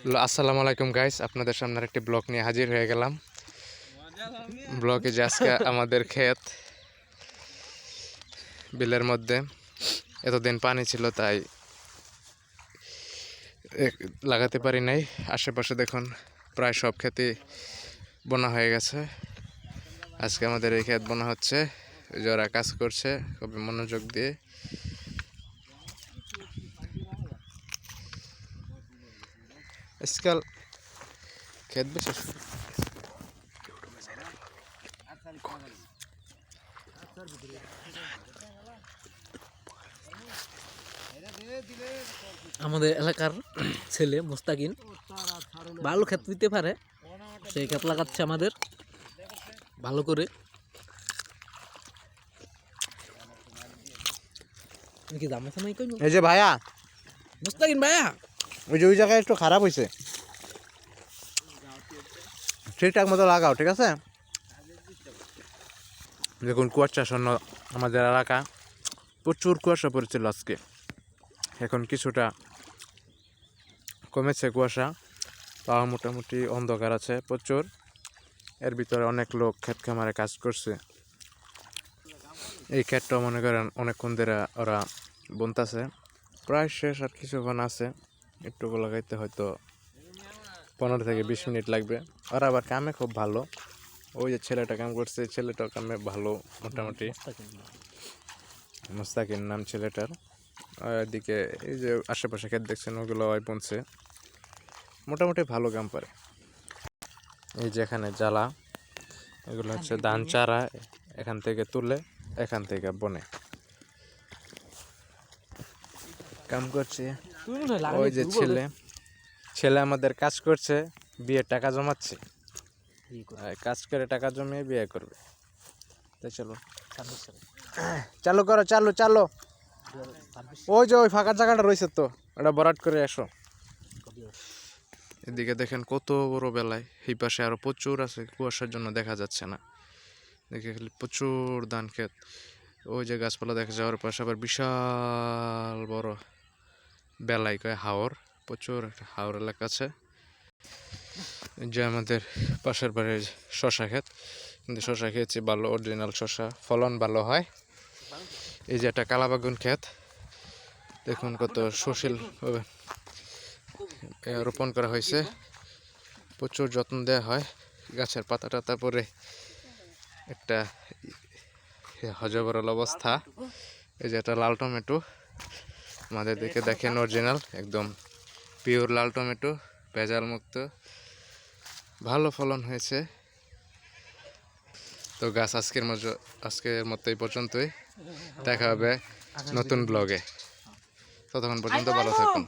আসসালামু আলাইকুম গাইস আপনাদের সামনে একটি ব্লগ নিয়ে হাজির হয়ে গেলাম। ব্লগে যে আজকে আমাদের ক্ষেত, বিলের মধ্যে। এতদিন পানি ছিল, তাই লাগাতে পারি নাই। আশেপাশে দেখুন, প্রায় সব ক্ষেতই বোনা হয়ে গেছে। আজকে আমাদের এই ক্ষেত বোনা হচ্ছে। যারা কাজ করছে, খুবই মনোযোগ দিয়ে। আজকাল ক্ষেত বেশি আমাদের এলাকার ছেলে মোস্তাকিন ভালো ক্ষেত দিতে পারে সেই ক্ষেত লাগাচ্ছে আমাদের ভালো করে। এই যে ভাইয়া। মোস্তাকিন ভাইয়া! ওই যে ওই জায়গায় একটু খারাপ হয়েছে ঠিকঠাক মতো লাগাও, ঠিক আছে? দেখুন কুয়াশা কুয়াশাচ্ছন্ন আমাদের এলাকা। প্রচুর কুয়াশা পড়েছিল আজকে। এখন কিছুটা কমেছে কুয়াশা। তাও মোটামুটি অন্ধকার আছে প্রচুর। এর ভিতরে অনেক লোক ক্ষেত খামারে কাজ করছে। এই ক্ষেতটা মনে করেন অনেকক্ষণ ধরে ওরা বনতাছে। প্রায় শেষ আর কিছুক্ষণ আছে। একটু লাগাইতে হয়তো পনেরো থেকে বিশ মিনিট লাগবে। আর আবার কামে খুব ভালো। ওই যে ছেলেটা কাম করছে ছেলেটাও কামে ভালো মোটামুটি। মুস্তাকির নাম ছেলেটার। আর এদিকে এই যে আশেপাশে ক্ষেত দেখছেন ওগুলো ওই বনছে। মোটামুটি ভালো কাম পারে। এই যে এখানে জ্বালা এগুলো হচ্ছে ধান চারা এখান থেকে তুলে এখান থেকে বনে। কাম করছে। ওই যে ছেলে ছেলে আমাদের কাজ করছে বিয়ের টাকা জমাচ্ছে। কাজ করে টাকা জমিয়ে বিয়ে করবে। তাই চলো। চালু করো। চালু চালু ওই যে ওই ফাঁকা জায়গাটা রয়েছে তো ওটা বরাট করে এসো এদিকে দেখেন কত বড় বেলায় এই পাশে আরও প্রচুর আছে কুয়াশার জন্য দেখা যাচ্ছে না। দেখে খালি প্রচুর ধান ক্ষেত। ওই যে গাছপালা দেখা যাওয়ার পাশে আবার বিশাল বড় বেলায় কয় হাওর, প্রচুর একটা হাওর এলাকা আছে। যে আমাদের পাশের বাড়ির শশা ক্ষেত। কিন্তু শশা খেয়েছি ভালো অরিজিনাল শশা ফলন ভালো হয়। এই যে একটা কালাবাগুন ক্ষেত। দেখুন কত সুশীল রোপণ করা হয়েছে। প্রচুর যত্ন দেওয়া হয়। গাছের পাতা টাতা পরে একটা হজবরল অবস্থা। এই যে একটা লাল টমেটো। আমাদের দিকে দেখেন অরিজিনাল একদম পিওর লাল টমেটো, ভেজাল মুক্ত। ভালো ফলন হয়েছে। তো গাছ আজকের মতো আজকের মতো এই পর্যন্তই। দেখা হবে নতুন ব্লগে ততক্ষণ পর্যন্ত ভালো থাকুন।